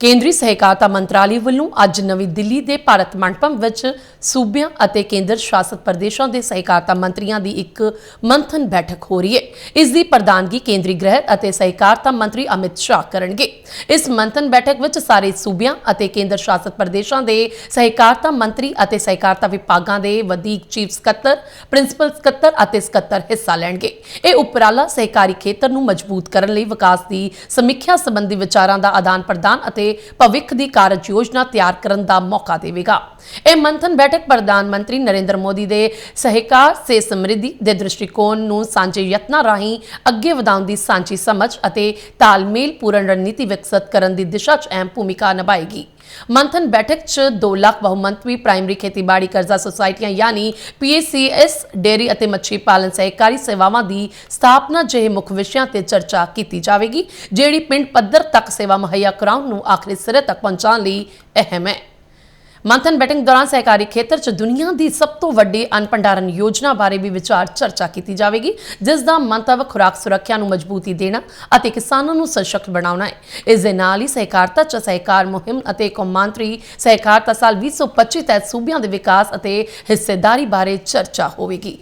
ਕੇਂਦਰੀ ਸਹਿਕਾਰਤਾ ਮੰਤਰਾਲੇ ਵੱਲੋਂ ਅੱਜ ਨਵੀਂ ਦਿੱਲੀ ਦੇ ਭਾਰਤ ਮੰਡਪਮ ਵਿੱਚ ਸੂਬਿਆਂ ਅਤੇ ਕੇਂਦਰ ਸ਼ਾਸਤ ਪ੍ਰਦੇਸ਼ਾਂ ਦੇ ਸਹਿਕਾਰਤਾ ਮੰਤਰੀਆਂ ਦੀ ਇੱਕ ਮੰਥਨ ਬੈਠਕ ਹੋ ਰਹੀ ਹੈ। ਇਸ ਦੀ ਪ੍ਰਧਾਨਗੀ ਕੇਂਦਰੀ ਗ੍ਰਹਿ ਅਤੇ ਸਹਿਕਾਰਤਾ ਮੰਤਰੀ ਅਮਿਤ ਸ਼ਾਹ ਕਰਨਗੇ। ਇਸ ਮੰਥਨ ਬੈਠਕ ਵਿੱਚ ਸਾਰੇ ਸੂਬਿਆਂ ਅਤੇ ਕੇਂਦਰ ਸ਼ਾਸਤ ਪ੍ਰਦੇਸ਼ਾਂ ਦੇ ਸਹਿਕਾਰਤਾ ਮੰਤਰੀ ਅਤੇ ਸਹਿਕਾਰਤਾ ਵਿਭਾਗਾਂ ਦੇ ਵਧੀਕ ਚੀਫ ਸਕੱਤਰ, ਪ੍ਰਿੰਸੀਪਲ ਸਕੱਤਰ ਅਤੇ ਸਕੱਤਰ ਹਿੱਸਾ ਲੈਣਗੇ। ਇਹ ਉਪਰਾਲਾ ਸਹਿਕਾਰੀ ਖੇਤਰ ਨੂੰ ਮਜ਼ਬੂਤ ਕਰਨ ਲਈ ਵਿਕਾਸ ਦੀ ਸਮੀਖਿਆ ਸੰਬੰਧੀ ਵਿਚਾਰਾਂ ਦਾ ਆਦਾਨ ਪ੍ਰਦਾਨ ਅਤੇ ਭਵਿੱਖ ਦੀ ਕਾਰਜ ਯੋਜਨਾ ਤਿਆਰ ਕਰਨ ਦਾ ਮੌਕਾ ਦੇਵੇਗਾ। ਇਹ ਮੰਥਨ ਬੈਠਕ ਪ੍ਰਧਾਨ ਮੰਤਰੀ ਨਰਿੰਦਰ ਮੋਦੀ ਦੇ ਸਹਿਕਾਰ ਸੇ ਸਮਰਿੱਧੀ ਦੇ ਦ੍ਰਿਸ਼ਟੀਕੋਣ ਨੂੰ ਸਾਂਝੇ ਯਤਨਾਂ ਰਾਹੀਂ ਅੱਗੇ ਵਧਾਉਣ ਦੀ ਸਾਂਝੀ ਸਮਝ ਅਤੇ ਤਾਲਮੇਲ ਪੂਰਨ ਰਣਨੀਤੀ ਵਿਕਸਤ ਕਰਨ ਦੀ ਦਿਸ਼ਾ 'ਚ ਅਹਿਮ ਭੂਮਿਕਾ ਨਿਭਾਏਗੀ। ਮੰਥਨ ਬੈਠਕ 'ਚ 2 ਲੱਖ ਬਹੁਮੰਤਵੀ ਪ੍ਰਾਇਮਰੀ ਖੇਤੀਬਾੜੀ ਕਰਜ਼ਾ ਸੁਸਾਇਟੀਆਂ, ਯਾਨੀ ਪੀਏਸੀਐਸ ਡੇਰੀ ਅਤੇ ਮੱਛੀ ਪਾਲਣ ਸਹਿਕਾਰੀ ਸੇਵਾਵਾਂ ਦੀ ਸਥਾਪਨਾ ਜਿਹੇ ਮੁੱਖ ਵਿਸ਼ਿਆਂ ਤੇ ਚਰਚਾ ਕੀਤੀ ਜਾਵੇਗੀ, ਜਿਹੜੀ ਪਿੰਡ ਪੱਧਰ ਤੱਕ ਸੇਵਾ ਮੁਹੱਈਆ ਕਰਾਉਣ ਨੂੰ ਆਖਰੀ ਸਿਰੇ ਤੱਕ ਪਹੁੰਚਾਉਣ ਲਈ ਅਹਿਮ ਹੈ। ਮੰਥਨ ਬੈਠਕ ਦੌਰਾਨ ਸਹਿਕਾਰੀ ਖੇਤਰ 'ਚ ਦੁਨੀਆ ਦੀ ਸਭ ਤੋਂ ਵੱਡੀ ਅਨ ਭੰਡਾਰਨ ਯੋਜਨਾ ਬਾਰੇ ਵੀ ਵਿਚਾਰ ਚਰਚਾ ਕੀਤੀ ਜਾਵੇਗੀ, ਜਿਸ ਦਾ ਮੰਤਵ ਖੁਰਾਕ ਸੁਰੱਖਿਆ ਨੂੰ ਮਜ਼ਬੂਤੀ ਦੇਣਾ ਅਤੇ ਕਿਸਾਨਾਂ ਨੂੰ ਸਸ਼ਕਤ ਬਣਾਉਣਾ ਹੈ। ਇਸ ਦੇ ਨਾਲ ਹੀ ਸਹਿਕਾਰਤਾ 'ਚ ਸਹਿਕਾਰ ਮੁਹਿੰਮ ਅਤੇ ਕੌਮਾਂਤਰੀ ਸਹਿਕਾਰਤਾ ਸਾਲ 2025 ਤਹਿਤ ਸੂਬਿਆਂ ਦੇ ਵਿਕਾਸ ਅਤੇ ਹਿੱਸੇਦਾਰੀ ਬਾਰੇ ਚਰਚਾ ਹੋਵੇਗੀ।